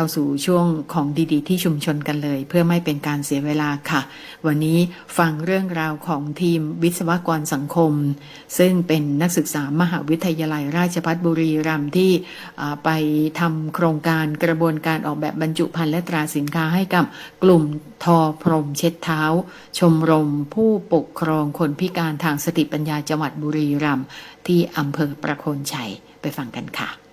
เข้าสู่ช่วงของดีๆ ที่ชุมชนกันเลย เพื่อไม่เป็นการเสียเวลาค่ะ วันนี้ฟังเรื่องราวของทีมวิศวกรสังคม ซึ่งเป็นนักศึกษามหาวิทยาลัยราชภัฏบุรีรัมย์ที่ไปทำโครงการกระบวนการออกแบบบรรจุภัณฑ์และตราสินค้าให้กับกลุ่มทอพรมเช็ดเท้า ชมรมผู้ปกครองคนพิการทางสติปัญญาจังหวัดบุรีรัมย์ที่อำเภอประโคนชัยไปฟังกันค่ะ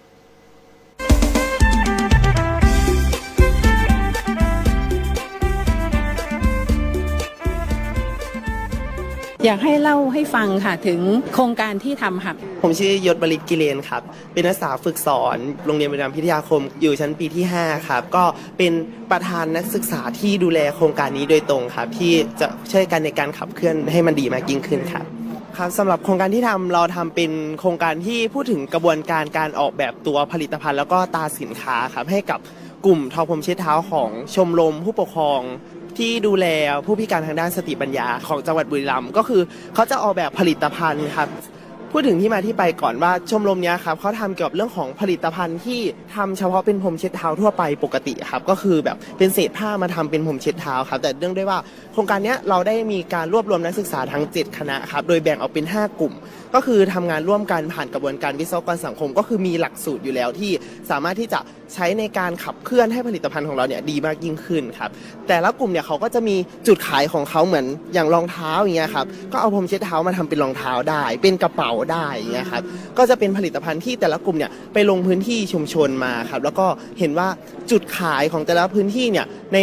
อยากให้เล่าให้ฟังค่ะถึงโครงการที่ทำค่ะ ผมชื่อยศบริตกิเลนครับ เป็นนักศึกษาฝึกสอนโรงเรียนบริรามพิทยาคมอยู่ชั้นปีที่ 5 ครับ ก็เป็นประธานนักศึกษาที่ดูแลโครงการนี้โดยตรงครับ ที่จะช่วยกันในการขับเคลื่อนให้มันดีมากยิ่งขึ้นครับครับสำหรับโครงการที่ทำเราทำเป็นโครงการที่พูดถึงกระบวนการการออกแบบตัวผลิตภัณฑ์ แล้วก็ตาสินค้าครับให้กับกลุ่มทอพรมเช็ดเท้าของชมรมผู้ปกครอง ที่ดูแลผู้พิการทางด้านสติปัญญาของจังหวัดบุรีรัมย์ก็คือเขาจะออกแบบผลิตภัณฑ์ครับ พูดถึงที่มาที่ไปก่อนว่าชมรมเนี้ยครับเขาทำเกี่ยวกับเรื่องของผลิตภัณฑ์ที่ทำเฉพาะเป็นพรมเช็ดเท้าทั่วไปปกติครับก็คือแบบเป็นเศษผ้ามาทำเป็นพรมเช็ดเท้าครับแต่เรื่องด้วยว่าโครงการเนี้ยเราได้มีการรวบรวมนักศึกษาทั้ง 7 คณะครับโดยแบ่งออกเป็น 5 กลุ่ม ก็คือทำงานร่วมกันผ่านกระบวนการวิศวกรสังคม ก็คือมีหลักสูตรอยู่แล้วที่สามารถที่จะใช้ในการขับเคลื่อนให้ผลิตภัณฑ์ของเราเนี่ยดีมากยิ่งขึ้นครับ แต่ละกลุ่มเนี่ยเขาก็จะมีจุดขายของเขาเหมือนอย่างรองเท้าอย่างเงี้ยครับก็เอาพรมเช็ดเท้ามาทำเป็นรองเท้าได้ เป็นกระเป๋าได้อย่างเงี้ยครับก็จะเป็นผลิตภัณฑ์ที่แต่ละกลุ่มเนี่ยไปลงพื้นที่ชุมชนมาครับแล้วก็เห็นว่าจุดขายของแต่ละพื้นที่เนี่ยใน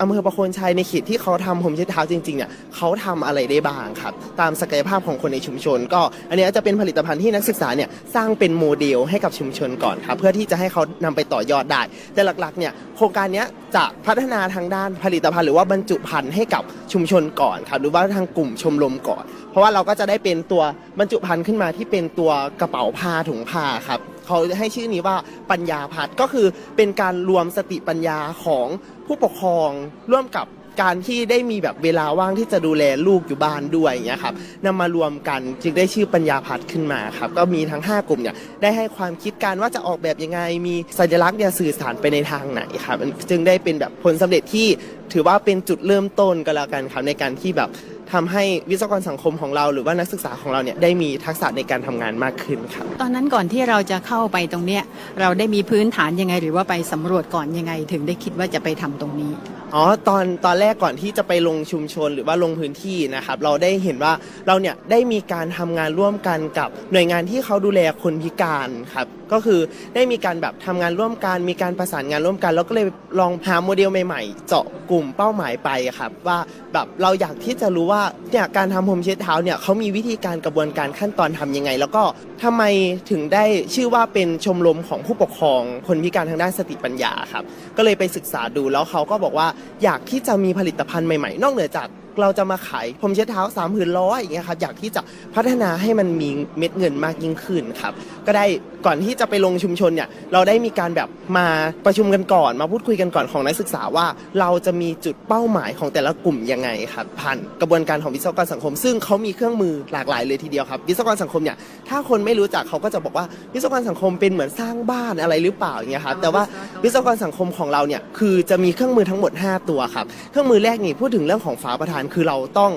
อำเภอประโคนชัยในเขตที่เขาทำผมเช็ดเท้าจริงๆเนี่ยเขาทำอะไรได้บ้างครับ ตามศักยภาพของคนในชุมชน ก็อันเนี้ยจะเป็นผลิตภัณฑ์ที่นักศึกษาเนี่ยสร้างเป็นโมเดลให้กับชุมชนก่อนครับ เพื่อที่จะให้เขานำไปต่อยอดได้ แต่หลักๆเนี่ยโครงการเนี้ยจะพัฒนาทางด้านผลิตภัณฑ์หรือว่าบรรจุภัณฑ์ให้กับชุมชนก่อนครับหรือว่าทางกลุ่มชมรมก่อน เพราะว่าเราก็จะได้เป็นตัวบรรจุภัณฑ์ขึ้นมาที่เป็นตัวกระเป๋าผ้าถุงผ้าครับ เขาให้ชื่อนี้ว่าปัญญาพัฒน์ก็คือเป็นการรวมสติปัญญาของผู้ปกครองร่วมกับ การที่ได้มีแบบเวลาว่างที่จะดูแลลูกอยู่บ้านด้วยอย่างเงี้ยครับนำมารวมกันจึงได้ชื่อปัญญาพัฒน์ขึ้นมาครับก็มีทั้ง 5 กลุ่มเนี่ยได้ให้ความคิดการว่าจะออกแบบยังไง มีสัญลักษณ์เนี่ยสื่อสารไปในทางไหนครับจึงได้เป็นแบบผลสำเร็จที่ถือว่าเป็นจุดเริ่มต้นก็แล้วกันครับในการที่แบบทำให้วิศวกรสังคมของเราหรือว่านักศึกษาของเราเนี่ยได้มีทักษะในการทำงานมากขึ้นครับตอนนั้นก่อนที่เราจะเข้าไปตรงเนี้ยเราได้มีพื้นฐานยังไง หรือว่าไปสำรวจก่อนยังไง ถึงได้คิดว่าจะไปทำตรงนี้ อ๋อตอนตอนแรกก่อนที่จะไปลงชุมชนหรือว่าลงพื้นที่นะครับ เราได้เห็นว่าเราเนี่ยได้มีการทำงานร่วมกันกับหน่วยงานที่เขาดูแลคนพิการครับก็คือได้มีการแบบทำงานร่วมกัน มีการประสานงานร่วมกัน แล้วก็เลยลองหาโมเดลใหม่ๆ เจาะกลุ่มเป้าหมายไปครับว่าแบบเราอยากที่จะรู้ว่าเนี่ยการทำพรมเช็ดเท้าเนี่ยเขามีวิธีการกระบวนการขั้นตอนทำยังไง แล้วก็ทำไมถึงได้ชื่อว่าเป็นชมรมของผู้ปกครองคนพิการทางด้านสติปัญญาครับ ก็เลยไปศึกษาดูแล้วเขาก็บอกว่าอยากที่จะมีผลิตภัณฑ์ใหม่ๆ นอกเหนือจากเราจะมาขายพรมเช็ดเท้าสามหืนร้อยอย่างเงี้ยครับอยากที่จะพัฒนาให้มันมีเม็ดเงินมากยิ่งขึ้นครับก็ได้ก่อนที่จะไปลงชุมชนเนี่ยเราได้มีการแบบมาประชุมกันก่อน มาพูดคุยกันก่อนของนักศึกษาว่า เราจะมีจุดเป้าหมายของแต่ละกลุ่มยังไงครับผ่านกระบวนการของวิศวกรสังคม ซึ่งเขามีเครื่องมือหลากหลายเลยทีเดียวครับวิศวกรสังคมเนี่ยถ้าคนไม่รู้จักเขาก็จะบอกว่าวิศวกรสังคมเป็นเหมือนสร้างบ้านอะไรหรือเปล่าอย่างเงี้ยครับแต่ว่าวิศวกรสังคมของเราเนี่ยคือจะมีเครื่องมือทั้งหมด 5 ตัวครับเครื่องมือแรกนี่พูดถึงเรื่องของฝาประธานคือเราต้อง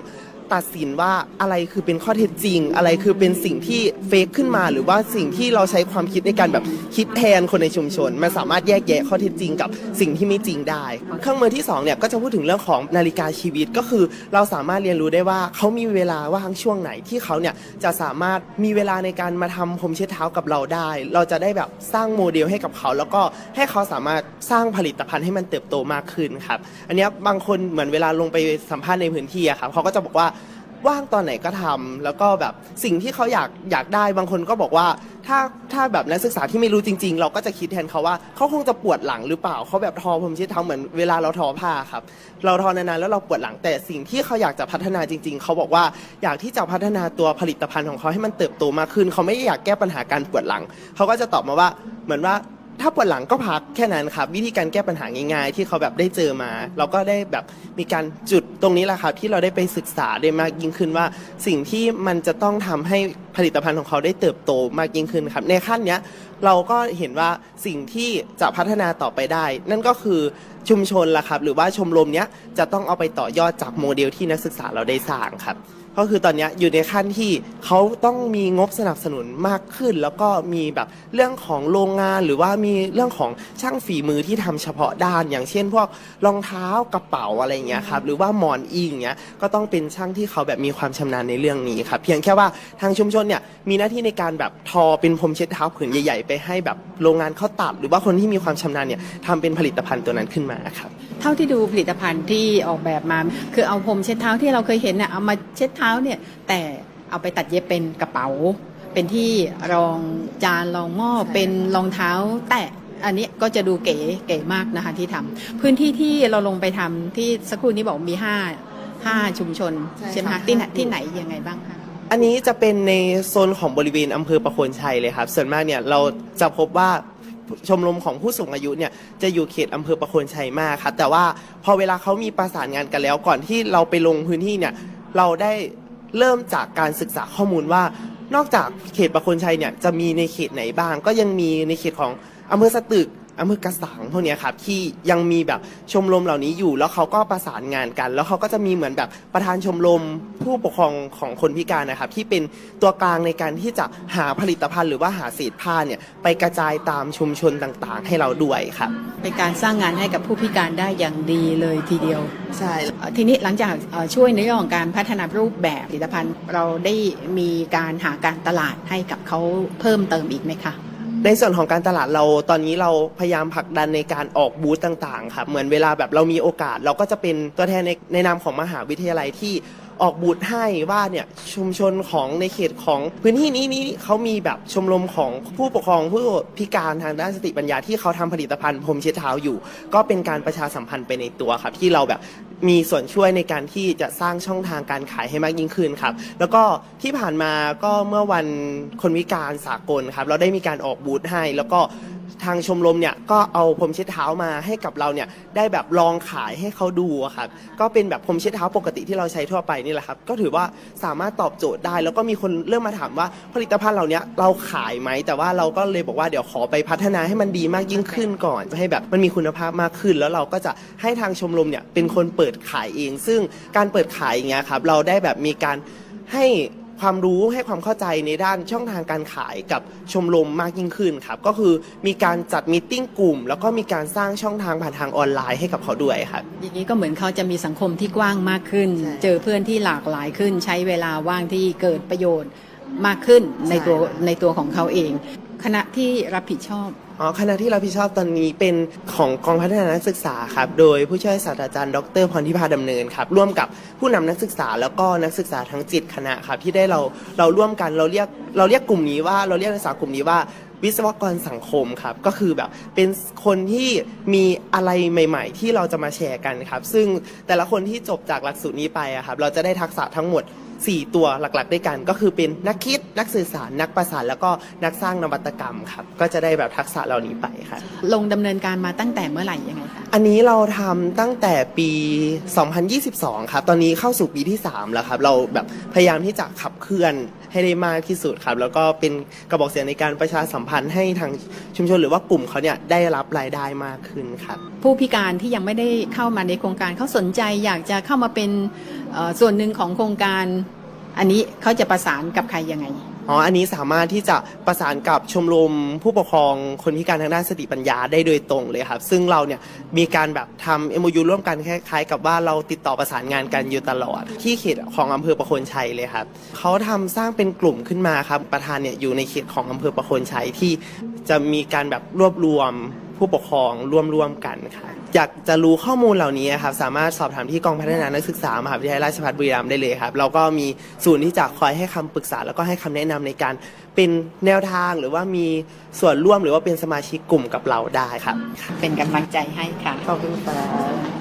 ตัดสินว่าอะไรคือเป็นข้อเท็จจริง อะไรคือเป็นสิ่งที่เฟกขึ้นมาหรือว่าสิ่งที่เราใช้ความคิดในการแบบคิดแทนคนในชุมชน มันสามารถแยกแยะข้อเท็จจริงกับสิ่งที่ไม่จริงได้ เครื่องมือที่สองเนี่ยก็จะพูดถึงเรื่องของนาฬิกาชีวิตก็คือ เราสามารถเรียนรู้ได้ว่าเขามีเวลาว่างช่วงไหนที่เขาเนี่ยจะสามารถมีเวลาในการมาทำผมเช็ดเท้ากับเราได้ เราจะได้แบบสร้างโมเดลให้กับเขา แล้วก็ให้เขาสามารถสร้างผลิตภัณฑ์ให้มันเติบโตมากขึ้นครับ อันนี้บางคนเหมือนเวลาลงไปสัมภาษณ์ในพื้นที่อะครับเขาก็จะบอกว่า ว่างตอนไหนก็ทำแล้วก็แบบสิ่งที่เขาอยากอยากได้บางคนก็บอกว่า ถ้าถ้าแบบนักศึกษาที่ไม่รู้จริง ๆ เราก็จะคิดแทนเขาว่าเขาคงจะปวดหลังหรือเปล่าเขาแบบทอผมช็ดเท้าเหมือนเวลาเราทอผ้าครับ เราทอนานๆแล้วเราปวดหลังแต่สิ่งที่เขาอยากจะพัฒนาจริง ๆเขาบอกว่าอยากที่จะพัฒนาตัวผลิตภัณฑ์ของเขาให้มันเติบโตมากขึ้น เขาไม่ได้อยากแก้ปัญหาการปวดหลังเขาก็จะตอบมาว่าเหมือนว่า ถ้าปวดหลังก็พักแค่นั้นครับ วิธีการแก้ปัญหาง่ายๆ ที่เขาแบบได้เจอมา เราก็ได้แบบมีการจุดตรงนี้แหละครับที่เราได้ไปศึกษาได้มากยิ่งขึ้นว่า สิ่งที่มันจะต้องทำให้ผลิตภัณฑ์ของเขาได้เติบโตมากยิ่งขึ้นครับ ในขั้นเนี้ยเราก็เห็นว่าสิ่งที่จะพัฒนาต่อไปได้ นั่นก็คือชุมชนละครับ หรือว่าชมรมเนี้ยจะต้องเอาไปต่อยอดจากโมเดลที่นักศึกษาเราได้สร้างครับ ก็คือตอนเนี้ยอยู่ในขั้นที่เขาต้องมีงบสนับสนุนมากขึ้น แล้วก็มีแบบเรื่องของโรงงานหรือว่ามีเรื่องของช่างฝีมือที่ทำเฉพาะด้าน อย่างเช่น พวกรองเท้ากระเป๋าอะไรอย่างเงี้ยครับหรือว่าหมอนอิงเงี้ยก็ต้องเป็นช่างที่เขาแบบมีความชำนาญในเรื่องนี้ครับเพียงแค่ว่าทางชุมชนเนี่ยมีหน้าที่ในการแบบทอเป็นพรมเช็ดเท้าผืนใหญ่ๆ ไปให้แบบโรงงานเขาตัด หรือว่าคนที่มีความชำนาญเนี่ยทำเป็นผลิตภัณฑ์ตัวนั้นขึ้นมาครับ เท่าที่ดูผลิตภัณฑ์ที่ออกแบบมา คือเอาพรมเช็ดเท้าที่เราเคยเห็นเนี่ยเอามาเช็ดเท้าเนี่ยแต่เอาไปตัดเย็บเป็นกระเป๋า เป็นที่รองจานรองหม้อเป็นรองเท้าแตะอันนี้ก็จะดูเก๋เก๋มากนะคะที่ทำพื้นที่ที่เราลงไปทำที่สักครู่นี้บอกมีห้าห้าชุมชนใช่ใช่ไหมครัคะบที่ไหนที่ไหนยังไงบ้างคะอันนี้จะเป็นในโซนของบริเวณอำเภอประโคนชัยเลยครับ ส่วนมากเนี่ยเราจะพบว่าชมรมของผู้สูงอายุเนี่ยจะอยู่เขตอำเภอประโคนชัยมากครับแต่ว่าพอเวลาเขามีประสานงานกันแล้วก่อนที่เราไปลงพื้นที่เนี่ย เราได้เริ่มจากการศึกษาข้อมูลว่า นอกจากเขตประคนชัยเนี่ยจะมีในเขตไหนบ้าง ก็ยังมีในเขตของอำเภอสตึก อำเภอกระสังพวกเนี้ยครับที่ยังมีแบบชมรมเหล่านี้อยู่ แล้วเขาก็ประสานงานกัน แล้วเขาก็จะมีเหมือนแบบประธานชมรมผู้ปกครองของคนพิการนะครับ ที่เป็นตัวกลางในการที่จะหาผลิตภัณฑ์หรือว่าหาเศษผ้าเนี่ยไปกระจายตามชุมชนต่างๆ ให้เราด้วยครับ เป็นการสร้างงานให้กับผู้พิการได้อย่างดีเลยทีเดียว ใช่ เอ่อทีนี้หลังจากเอ่อช่วยในเรื่องของการพัฒนารูปแบบผลิตภัณฑ์ เราได้มีการหาการตลาดให้กับเขาเพิ่มเติมอีกไหมคะ ในส่วนของการตลาดเราตอนนี้เราพยายามผลักดันในการออกบูธต่างๆครับเหมือนเวลาแบบเรามีโอกาส เราก็จะเป็นตัวแทนในในนามของมหาวิทยาลัยที่ออกบูธให้ว่าเนี่ยชุมชนของในเขตของพื้นที่นี้นี้เขามีแบบชมรมของผู้ปกครองผู้พิการทางด้านสติปัญญาที่เขาทำผลิตภัณฑ์พรมเช็ดเท้าอยู่ ก็เป็นการประชาสัมพันธ์ไปในตัวครับที่เราแบบ มีส่วนช่วยในการที่จะสร้างช่องทางการขายให้มากยิ่งขึ้นครับ แล้วก็ที่ผ่านมาก็เมื่อวันคนวิการสากลครับ เราได้มีการออกบูธให้แล้วก็ทางชมรมเนี่ยก็เอาพรมเช็ดเท้ามาให้กับเราเนี่ยได้แบบลองขายให้เขาดูอะครับก็เป็นแบบพรมเช็ดเท้าปกติที่เราใช้ทั่วไปนี่แหละครับก็ถือว่าสามารถตอบโจทย์ได้ แล้วก็มีคนเริ่มมาถามว่าผลิตภัณฑ์เหล่านี้เราขายไหมแต่ว่าเราก็เลยบอกว่าเดี๋ยวขอไปพัฒนาให้มันดีมากยิ่งขึ้นก่อนให้แบบมันมีคุณภาพมากขึ้น แล้วเราก็จะให้ทางชมรมเนี่ยเป็นคนเปิดขายเอง ซึ่งการเปิดขายอย่างเงี้ยครับเราได้แบบมีการให้ ความรู้ให้ความเข้าใจในด้านช่องทางการขายกับชมรมมากยิ่งขึ้นครับ ก็คือมีการจัดมตติ팅กลุ่ม แล้วก็มีการสร้างช่องทางผ่านทางออนไลน์ให้กับเขาด้วยครับ อย่างนี้ก็เหมือนเขาจะมีสังคมที่กว้างมากขึ้น ใช่ เจอเพื่อนที่หลากหลายขึ้น ใช้เวลาว่างที่เกิดประโยชน์มากขึ้นในตัวใช่ในตัวของเขาเอง คณะที่รับผิดชอบ อ๋อคณะที่รับผิดชอบตอนนี้เป็นของกองพัฒนานักศึกษาครับ โดยผู้ช่วยศาสตราจารย์ดรพรทิพาดำเนินครับ ร่วมกับผู้นำนักศึกษาแล้วก็นักศึกษาทั้งจิตคณะครับที่ได้เราเราร่วมกันเราเรียกเราเรียกกลุ่มนี้ว่าเราเรียกนักศึกษากลุ่มนี้ว่าวิศวกรสังคมครับ ก็คือแบบเป็นคนที่มีอะไรใหม่ ๆ ที่เราจะมาแชร์กันครับ ซึ่งแต่ละคนที่จบจากหลักสูตรนี้ไปอะครับ เราจะได้ทักษะทั้งหมด 4 ตัวหลักๆ ด้วยกัน ก็คือเป็นนักคิดนักสื่อสารนักประสานแล้วก็นักสร้างนวัตกรรมครับก็จะได้แบบทักษะเหล่านี้ไปครับลงดำเนินการมาตั้งแต่เมื่อไหร่ยังไงคะ อันนี้เราทำตั้งแต่ปี 2022 ครับ ตอนนี้เข้าสู่ปีที่ 3 แล้วครับ เราแบบพยายามที่จะขับเคลื่อนให้ได้มากที่สุดครับ แล้วก็เป็นกระบอกเสียงในการประชาสัมพันธ์ให้ทางชุมชนหรือว่ากลุ่มเขาเนี่ยได้รับรายได้มากขึ้นครับ ผู้พิการที่ยังไม่ได้เข้ามาในโครงการเขาสนใจอยากจะเข้ามาเป็นเอ่อส่วนหนึ่งของโครงการ อันนี้เขาจะประสานกับใครยังไง อ๋อ อันนี้สามารถที่จะประสานกับชมรมผู้ปกครองคนพิการทางด้านสติปัญญาได้โดยตรงเลยครับ ซึ่งเราเนี่ยมีการแบบทำ MOU ร่วมกันคล้ายๆ กับว่าเราติดต่อประสานงานกันอยู่ตลอด ที่เขตของอำเภอประโคนชัยเลยครับเขาทำสร้างเป็นกลุ่มขึ้นมาครับประธานเนี่ยอยู่ในเขตของอำเภอประโคนชัยที่จะมีการแบบรวบรวม ผู้ปกครองร่วมร่วมๆกันค่ะ อยากจะรู้ข้อมูลเหล่านี้ครับสามารถสอบถามที่กองพัฒนานักศึกษามหาวิทยาลัยราชภัฏบุรีรัมย์ได้เลยครับเราก็มีศูนย์ที่จะคอยให้คำปรึกษา แล้วก็ให้คำแนะนำในการเป็นแนวทางหรือว่ามีส่วนร่วมหรือว่าเป็นสมาชิกกลุ่มกับเราได้ครับ เป็นกำลังใจให้ค่ะ ขอบคุณค่ะ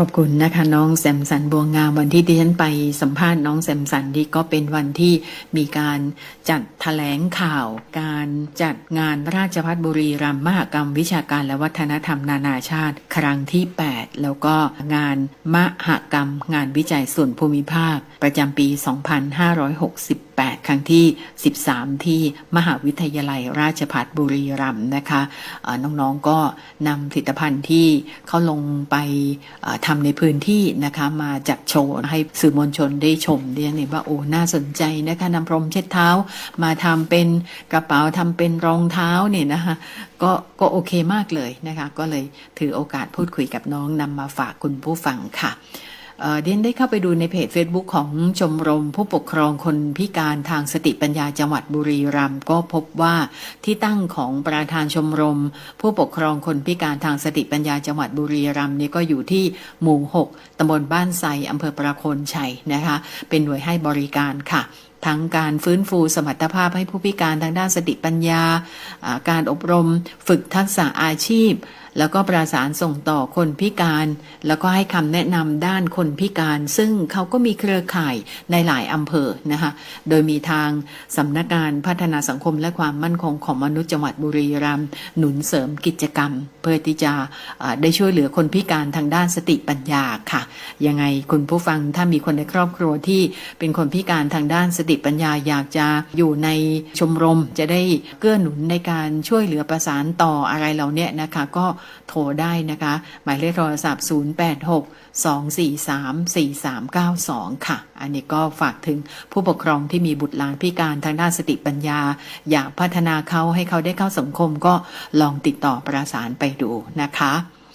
ขอบคุณนะคะน้องแซมสันบัวงามวันที่ดิฉันไปสัมภาษณ์น้องแซมสันที่ก็เป็นวันที่มีการจัดแถลงข่าว การจัดงานราชพัฒบุรีรัมมหกรรมวิชาการและวัฒนธรรมนานาชาติ ครั้งที่ 8 แล้วก็งานมหกรรม งานวิจัยส่วนภูมิภาค ประจำปี 2560 8 ครั้งที่ 13 ที่มหาวิทยาลัยราชภัฏบุรีรัมย์นะคะน้องๆก็นำผลิตภัณฑ์ที่เขาลงไปทำในพื้นที่นะคะมาจัดโชว์ให้สื่อมวลชนได้ชมได้เห็นว่าโอ้น่าสนใจนะคะนำพรมเช็ดเท้ามาทำเป็นกระเป๋าทำเป็นรองเท้าเนี่ยนะคะก็ก็โอเคมากเลยนะคะก็เลยถือโอกาสพูดคุยกับน้องนำมาฝากคุณผู้ฟังค่ะ เดนได้เข้าไปดูในเพจ Facebook ของชมรมผู้ปกครองคนพิการทางสติปัญญาจังหวัดบุรีรัมย์ก็พบว่าที่ตั้งของประธานชมรม ผู้ปกครองคนพิการทางสติปัญญาจังหวัดบุรีรัมย์นี่ก็อยู่ที่หมู่ 6ตำบลบ้านไทรอำเภอประโคนชัยนะคะ เป็นหน่วยให้บริการค่ะทั้งการฟื้นฟูสมรรถภาพให้ผู้พิการทางด้านสติปัญญา การอบรม ฝึกทักษะอาชีพ แล้วก็ประสานส่งต่อคนพิการ แล้วก็ให้คำแนะนำด้านคนพิการ ซึ่งเขาก็มีเครือข่ายในหลายอำเภอนะคะโดยมีทางสำนักงานพัฒนาสังคมและความมั่นคงของมนุษย์จังหวัดบุรีรัมย์หนุนเสริมกิจกรรม เพื่อที่จะได้ช่วยเหลือคนพิการทางด้านสติปัญญาค่ะ ยังไงคุณผู้ฟังถ้ามีคนในครอบครัวที่เป็นคนพิการทางด้านสติปัญญาอยากจะอยู่ในชมรมจะได้เกื้อหนุนในการช่วยเหลือประสานต่ออะไรเหล่าเนี้ยนะคะก็โทรได้นะคะ หมายเลขโทรศัพท์ 086 243 4392 ค่ะ อันนี้ก็ฝากถึงผู้ปกครองที่มีบุตรหลานพิการทางด้านสติปัญญา อยากพัฒนาเขาให้เขาได้เข้าสังคมก็ลองติดต่อประสานไปดูนะคะ